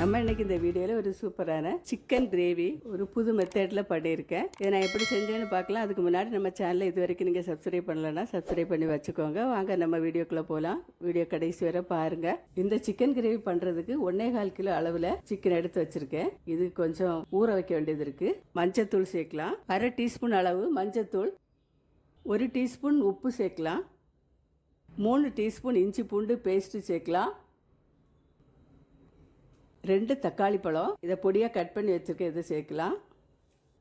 நம்ம இன்னைக்கு இந்த வீடியோவில் ஒரு சூப்பரான சிக்கன் கிரேவி ஒரு புது மெத்தடில் பண்ணியிருக்கேன். இதை நான் எப்படி செஞ்சேன்னு பார்க்கலாம். அதுக்கு முன்னாடி நம்ம சேனலை இது வரைக்கும் நீங்கள் சப்ஸ்கிரைப் பண்ணலன்னா சப்ஸ்கிரைப் பண்ணி வச்சுக்கோங்க. வாங்க நம்ம வீடியோக்குள்ளே போகலாம் வீடியோ கடைசி வரை பாருங்கள் இந்த சிக்கன் கிரேவி பண்ணுறதுக்கு ஒன்னே கால் கிலோ அளவில் சிக்கன் எடுத்து வச்சுருக்கேன். இது கொஞ்சம் ஊற வைக்க வேண்டியது இருக்குது மஞ்சத்தூள் சேர்க்கலாம். அரை டீஸ்பூன் அளவு மஞ்சத்தூள் ஒரு டீஸ்பூன் உப்பு சேர்க்கலாம். மூணு டீஸ்பூன் இஞ்சி பூண்டு பேஸ்ட்டு சேர்க்கலாம். ரெண்டு தக்காளி பழம். இதை பொடியாக கட் பண்ணி வச்சுருக்கேன். இதை சேர்க்கலாம்.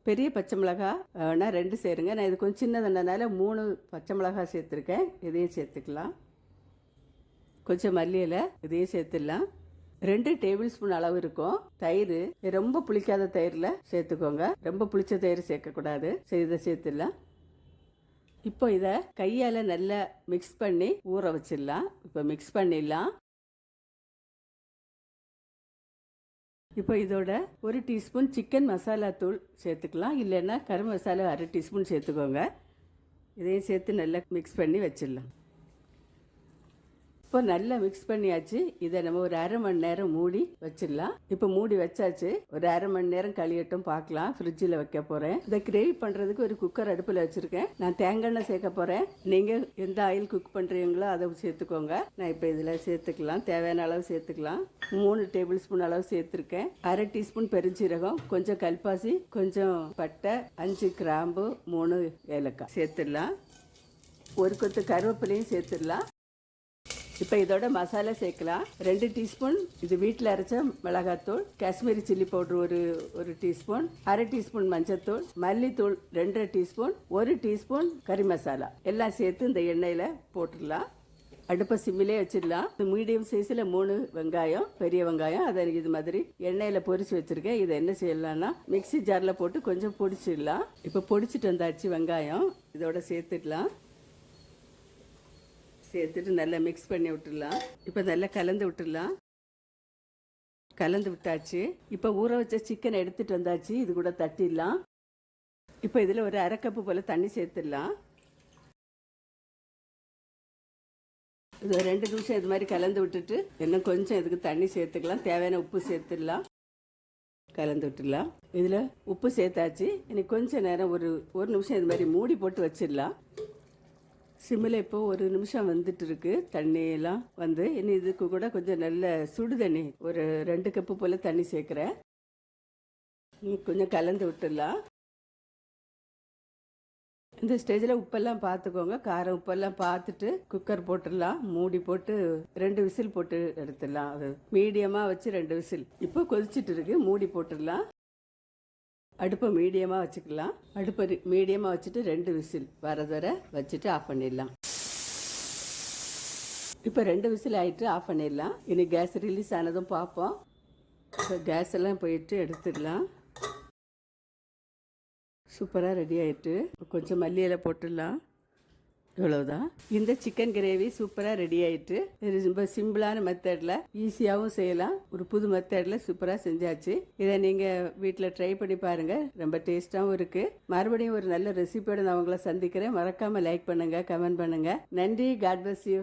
பெரிய பச்சை மிளகா வேணால் ரெண்டு சேருங்க. நான் இது கொஞ்சம் சின்னதுனால மூணு பச்சை மிளகா சேர்த்துருக்கேன். இதையும் சேர்த்துக்கலாம். கொஞ்சம் மல்லியில் இதையும் சேர்த்துடலாம். ரெண்டு டேபிள் ஸ்பூன் அளவு இருக்கும். தயிர் ரொம்ப புளிக்காத தயிரில் சேர்த்துக்கோங்க. ரொம்ப புளிச்ச தயிர் சேர்க்கக்கூடாது. சரி இதை சேர்த்துடலாம். இப்போ இதை கையால் நல்லா மிக்ஸ் பண்ணி ஊற வச்சிடலாம். இப்போ மிக்ஸ் பண்ணிடலாம். இப்போ இதோட ஒரு டீஸ்பூன் சிக்கன் மசாலா தூள் சேர்த்துக்கலாம். இல்லைன்னா கரும் மசாலா அரை டீஸ்பூன் சேர்த்துக்கோங்க. இதையும் சேர்த்து நல்லா மிக்ஸ் பண்ணி வச்சிடலாம். இப்போ நல்லா மிக்ஸ் பண்ணியாச்சு. இதை நம்ம ஒரு அரை மணி நேரம் மூடி வச்சிடலாம். இப்போ மூடி வச்சாச்சு. ஒரு அரை மணி நேரம் கழியட்டும் பார்க்கலாம். ஃப்ரிட்ஜில் வைக்க போகிறேன் இதை கிரேவி பண்ணுறதுக்கு ஒரு குக்கர் அடுப்பில் வச்சுருக்கேன். நான் தேங்காய் எண்ணெய் சேர்க்க போகிறேன் நீங்கள் எந்த ஆயில் குக் பண்ணுறீங்களோ அதை சேர்த்துக்கோங்க. நான் இப்போ இதில் சேர்த்துக்கலாம். தேவையான அளவு சேர்த்துக்கலாம். மூணு டேபிள் ஸ்பூன் அளவு சேர்த்துருக்கேன். அரை டீஸ்பூன் பெருஞ்சீரகம் கொஞ்சம் கல்பாசி கொஞ்சம் பட்டை அஞ்சு கிராம்பு மூணு ஏலக்காய். சேர்த்துடலாம். ஒரு கொத்து கருவேப்பிலையும் சேர்த்துடலாம். இப்போ இதோட மசாலா சேர்க்கலாம். ரெண்டு டீஸ்பூன் இது வீட்டில் அரைச்ச மிளகாத்தூள் காஷ்மீரி சில்லி பவுடர் ஒரு ஒரு டீஸ்பூன் அரை டீஸ்பூன் மஞ்சத்தூள் மல்லித்தூள் ரெண்டரை டீஸ்பூன் ஒரு டீஸ்பூன் கறி மசாலா. எல்லாம் சேர்த்து இந்த எண்ணெயில் போட்டுடலாம். அடுப்பை சிம்மிலே வச்சிடலாம். இந்த மீடியம் சைஸில் மூணு வெங்காயம் பெரிய வெங்காயம். அதை இது மாதிரி எண்ணெயில் பொரிச்சு வச்சுருக்கேன். இதை என்ன செய்யலாம்னா மிக்ஸி ஜாரில் போட்டு கொஞ்சம் பொடிச்சிடலாம். இப்போ பொடிச்சிட்டு வந்தாச்சு வெங்காயம். இதோட சேர்த்துடலாம். சேர்த்துட்டு நல்லா மிக்ஸ் பண்ணி விட்டுடலாம். இப்போ நல்லா கலந்து விட்டுடலாம். கலந்து விட்டாச்சு. இப்போ ஊற வச்ச சிக்கனை எடுத்துகிட்டு வந்தாச்சு. இது கூட தட்டிடலாம். இப்போ இதில் ஒரு அரை கப்பு போல் தண்ணி சேர்த்துடலாம். இது ரெண்டு நிமிஷம் இது மாதிரி கலந்து விட்டுட்டு இன்னும் கொஞ்சம் இதுக்கு தண்ணி சேர்த்துக்கலாம். தேவையான உப்பு சேர்த்துடலாம். கலந்து விட்டுடலாம். இதில் உப்பு சேர்த்தாச்சு. இனி கொஞ்சம் நேரம் ஒரு ஒரு நிமிஷம் இது மாதிரி மூடி போட்டு வச்சிடலாம். சிம்மில் இப்போ ஒரு நிமிஷம் வந்துட்டு இருக்கு தண்ணியெல்லாம் வந்து இனி இதுக்கு கூட கொஞ்சம் நல்ல சுடு தண்ணி ஒரு ரெண்டு கப்பு போல் தண்ணி சேர்க்குறேன். கொஞ்சம் கலந்து விட்டுடலாம். இந்த ஸ்டேஜில் உப்பெல்லாம் பார்த்துக்கோங்க. காரம் உப்பெல்லாம் பார்த்துட்டு குக்கர் போட்டுடலாம். மூடி போட்டு ரெண்டு விசில் போட்டு எடுத்துடலாம். அது மீடியமாக வச்சு ரெண்டு விசில். இப்போ கொதிச்சிட்டு இருக்கு. மூடி போட்டுடலாம். அடுப்பை மீடியமாக வச்சுக்கலாம். அடுப்பை மீடியமாக வச்சுட்டு ரெண்டு விசில் வர வர வச்சுட்டு ஆஃப் பண்ணிடலாம். இப்போ ரெண்டு விசில் ஆகிட்டு ஆஃப் பண்ணிடலாம். இனி கேஸ் ரிலீஸ் ஆனதும் பார்ப்போம். இப்போ கேஸ் எல்லாம் போயிட்டு எடுத்துடலாம். சூப்பராக ரெடி ஆகிட்டு கொஞ்சம் மல்லி இலை போட்டுடலாம். இவ்வளவுதான் இந்த சிக்கன் கிரேவி சூப்பராக ரெடி ஆயிட்டு இது ரொம்ப சிம்பிளான மெத்தடில் ஈஸியாகவும் செய்யலாம். ஒரு புது மெத்தடில் சூப்பராக செஞ்சாச்சு. இதை நீங்கள் வீட்டில் ட்ரை பண்ணி பாருங்கள் ரொம்ப டேஸ்ட்டாகவும் இருக்குது மறுபடியும் ஒரு நல்ல ரெசிபியோட நான் உங்களை சந்திக்கிறேன். மறக்காமல் லைக் பண்ணுங்கள் கமெண்ட் பண்ணுங்கள் நன்றி. God bless you